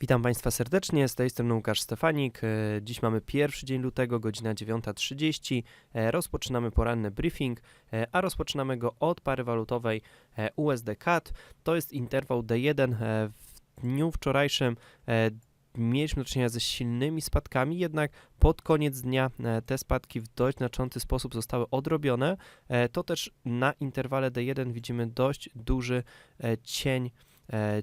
Witam Państwa serdecznie, z tej strony Łukasz Stefanik. E, Dziś mamy pierwszy dzień lutego, godzina 9.30. E, Rozpoczynamy poranny briefing, e, a rozpoczynamy go od pary walutowej e, USD CAD. To jest interwał D1. E, W dniu wczorajszym mieliśmy do czynienia ze silnymi spadkami, jednak pod koniec dnia te spadki w dość znaczący sposób zostały odrobione. To też na interwale D1 widzimy dość duży cień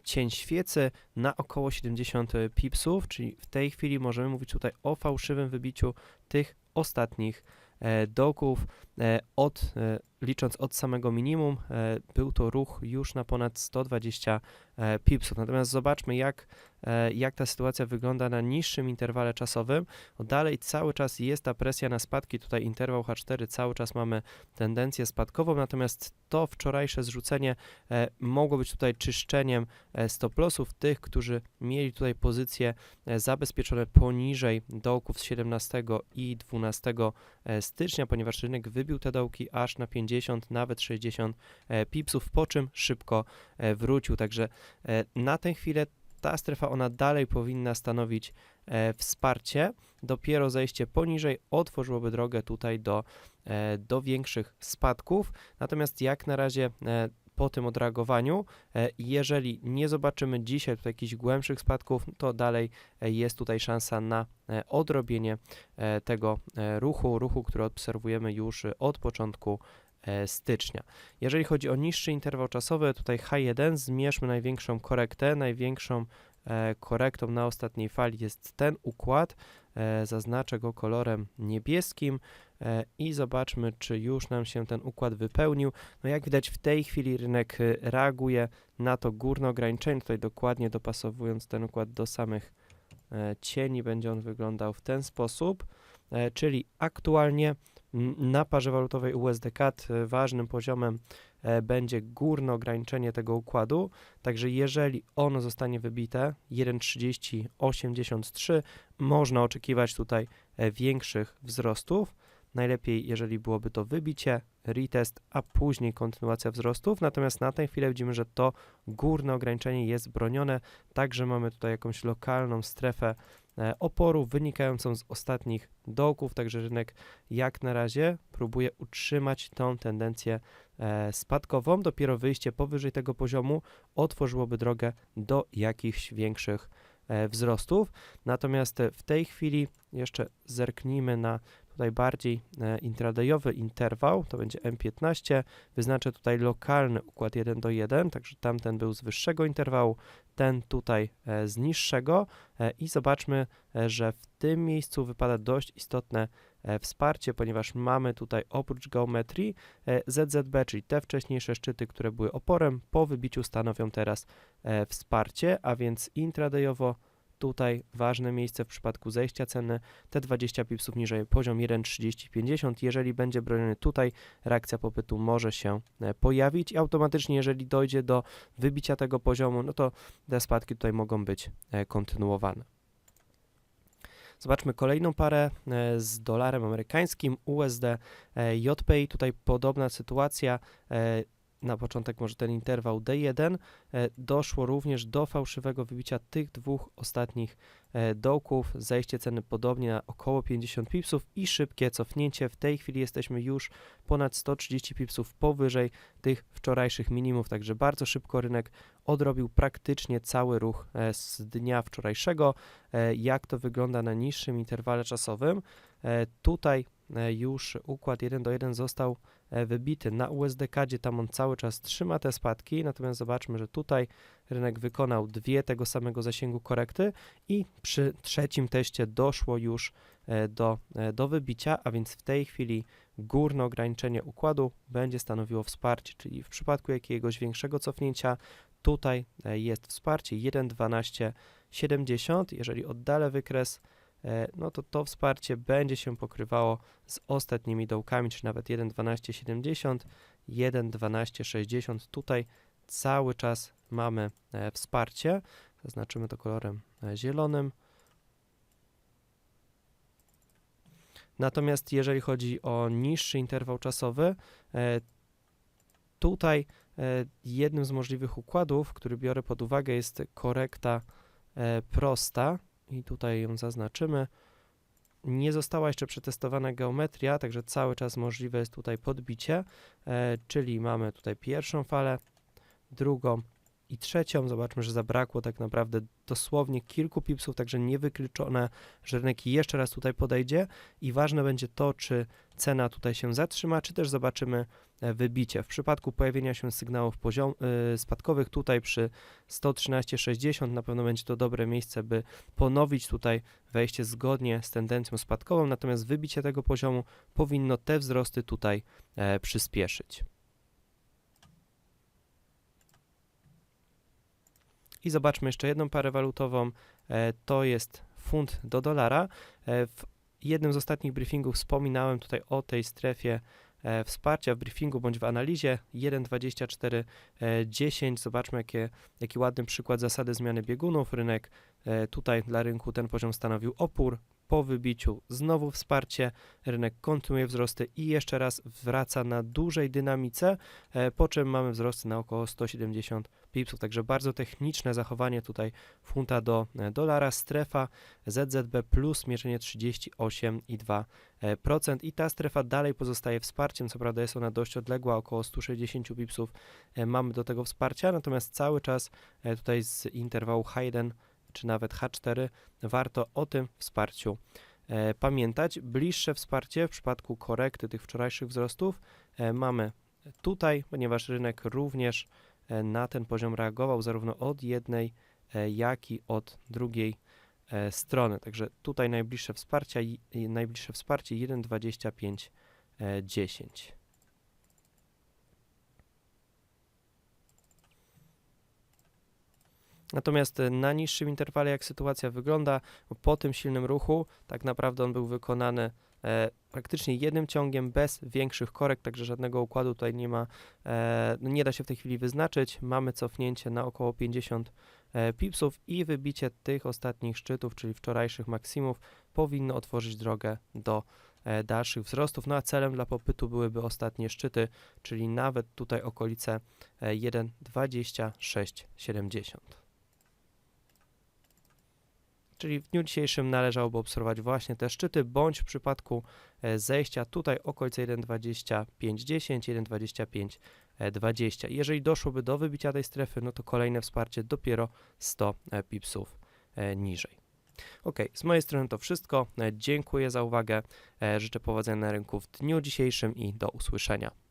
cień świecy na około 70 pipsów, czyli w tej chwili możemy mówić tutaj o fałszywym wybiciu tych ostatnich e, dołków. E, od, e, licząc od samego minimum, e, był to ruch już na ponad 120 e, pipsów. Natomiast zobaczmy, jak, e, jak ta sytuacja wygląda na niższym interwale czasowym. O, dalej cały czas jest ta presja na spadki. Tutaj interwał H4 cały czas mamy tendencję spadkową, natomiast to wczorajsze zrzucenie mogło być tutaj czyszczeniem stop lossów tych, którzy mieli tutaj pozycje zabezpieczone poniżej dołków z 17 i 12 e, stycznia, ponieważ rynek wybił te dołki aż na 50, nawet 60 e, pipsów, po czym szybko e, wrócił. Także e, na tę chwilę ta strefa ona dalej powinna stanowić wsparcie. Dopiero zejście poniżej otworzyłoby drogę tutaj do, do większych spadków. Natomiast jak na razie po tym odreagowaniu, jeżeli nie zobaczymy dzisiaj tutaj jakichś głębszych spadków, to dalej jest tutaj szansa na odrobienie tego ruchu, ruchu, który obserwujemy już od początku stycznia. Jeżeli chodzi o niższy interwał czasowy, tutaj H1 zmierzmy największą korektę, największą e, korektą na ostatniej fali jest ten układ, e, zaznaczę go kolorem niebieskim e, i zobaczmy, czy już nam się ten układ wypełnił. No jak widać w tej chwili rynek e, reaguje na to górne ograniczenie, tutaj dokładnie dopasowując ten układ do samych e, cieni, będzie on wyglądał w ten sposób, e, czyli aktualnie na parze walutowej USD-CAD e, ważnym poziomem e, będzie górne ograniczenie tego układu, także jeżeli ono zostanie wybite 1.3083, można oczekiwać tutaj e, większych wzrostów. Najlepiej, jeżeli byłoby to wybicie, retest, a później kontynuacja wzrostów. Natomiast na tę chwilę widzimy, że to górne ograniczenie jest bronione, także mamy tutaj jakąś lokalną strefę oporu wynikającą z ostatnich dołków, także rynek jak na razie próbuje utrzymać tą tendencję e, spadkową. Dopiero wyjście powyżej tego poziomu otworzyłoby drogę do jakichś większych e, wzrostów. Natomiast e, w tej chwili jeszcze zerknijmy na tutaj bardziej e, intradayowy interwał, to będzie M15. Wyznaczę tutaj lokalny układ 1 do 1, także tamten był z wyższego interwału, ten tutaj e, z niższego e, i zobaczmy, e, że w tym miejscu wypada dość istotne wsparcie, ponieważ mamy tutaj oprócz geometrii ZZB, czyli te wcześniejsze szczyty, które były oporem, po wybiciu stanowią teraz wsparcie, a więc intradayowo tutaj ważne miejsce w przypadku zejścia ceny, te 20 pipsów niżej, poziom 1,3050. Jeżeli będzie broniony tutaj, reakcja popytu może się e, pojawić i automatycznie, jeżeli dojdzie do wybicia tego poziomu, no to te spadki tutaj mogą być e, kontynuowane. Zobaczmy kolejną parę e, z dolarem amerykańskim USD JPY. Tutaj podobna sytuacja. Na początek może ten interwał D1. E, Doszło również do fałszywego wybicia tych dwóch ostatnich e, dołków. Zejście ceny podobnie na około 50 pipsów i szybkie cofnięcie. W tej chwili jesteśmy już ponad 130 pipsów powyżej tych wczorajszych minimów, także bardzo szybko rynek odrobił praktycznie cały ruch e, z dnia wczorajszego. Jak to wygląda na niższym interwale czasowym? Tutaj już układ 1 do 1 został e, wybity na USD-kadzie, tam on cały czas trzyma te spadki, natomiast zobaczmy, że tutaj rynek wykonał dwie tego samego zasięgu korekty i przy trzecim teście doszło już e, do, e, do wybicia, a więc w tej chwili górne ograniczenie układu będzie stanowiło wsparcie, czyli w przypadku jakiegoś większego cofnięcia tutaj e, jest wsparcie 1.1270, jeżeli oddalę wykres, e, no to to wsparcie będzie się pokrywało z ostatnimi dołkami, czy nawet 1.1270, 1.1260. Tutaj cały czas mamy e, wsparcie. Zaznaczymy to kolorem e, zielonym. Natomiast jeżeli chodzi o niższy interwał czasowy, e, tutaj e, jednym z możliwych układów, który biorę pod uwagę, jest korekta e, prosta i tutaj ją zaznaczymy. Nie została jeszcze przetestowana geometria, także cały czas możliwe jest tutaj podbicie, e, czyli mamy tutaj pierwszą falę, drugą i trzecią. Zobaczmy, że zabrakło tak naprawdę dosłownie kilku pipsów, także niewykluczone, że rynek jeszcze raz tutaj podejdzie i ważne będzie to, czy cena tutaj się zatrzyma, czy też zobaczymy e, wybicie. W przypadku pojawienia się sygnałów poziom, y, spadkowych tutaj przy 113,60 na pewno będzie to dobre miejsce, by ponowić tutaj wejście zgodnie z tendencją spadkową, natomiast wybicie tego poziomu powinno te wzrosty tutaj e, przyspieszyć. I zobaczmy jeszcze jedną parę walutową. E, to jest funt do dolara. E, w jednym z ostatnich briefingów wspominałem tutaj o tej strefie e, wsparcia w briefingu bądź w analizie 1.24.10. Zobaczmy, jakie, jaki ładny przykład zasady zmiany biegunów. Rynek tutaj dla rynku ten poziom stanowił opór. Po wybiciu. Znowu wsparcie, rynek kontynuuje wzrosty i jeszcze raz wraca na dużej dynamice, e, po czym mamy wzrosty na około 170 pipsów, także bardzo techniczne zachowanie tutaj funta do e, dolara, strefa ZZB plus mierzenie 38,2% i ta strefa dalej pozostaje wsparciem, co prawda jest ona dość odległa, około 160 pipsów e, mamy do tego wsparcia, natomiast cały czas tutaj z interwału H1 czy nawet H4 warto o tym wsparciu e, pamiętać. Bliższe wsparcie w przypadku korekty tych wczorajszych wzrostów e, mamy tutaj, ponieważ rynek również e, na ten poziom reagował zarówno od jednej, jak i od drugiej strony. Także tutaj najbliższe wsparcie, najbliższe wsparcie 1,25 e, 10. Natomiast e, na niższym interwale, jak sytuacja wygląda, po tym silnym ruchu, tak naprawdę on był wykonany e, praktycznie jednym ciągiem, bez większych korekt, także żadnego układu tutaj nie ma, e, no nie da się w tej chwili wyznaczyć. Mamy cofnięcie na około 50 e, pipsów i wybicie tych ostatnich szczytów, czyli wczorajszych maksimów, powinno otworzyć drogę do e, dalszych wzrostów. No a celem dla popytu byłyby ostatnie szczyty, czyli nawet tutaj okolice e, 1,2670. Czyli w dniu dzisiejszym należałoby obserwować właśnie te szczyty, bądź w przypadku e, zejścia tutaj okolice 1,2510, 1,2520. Jeżeli doszłoby do wybicia tej strefy, no to kolejne wsparcie dopiero 100 e, pipsów e, niżej. Ok, z mojej strony to wszystko. Dziękuję za uwagę. Życzę powodzenia na rynku w dniu dzisiejszym i do usłyszenia.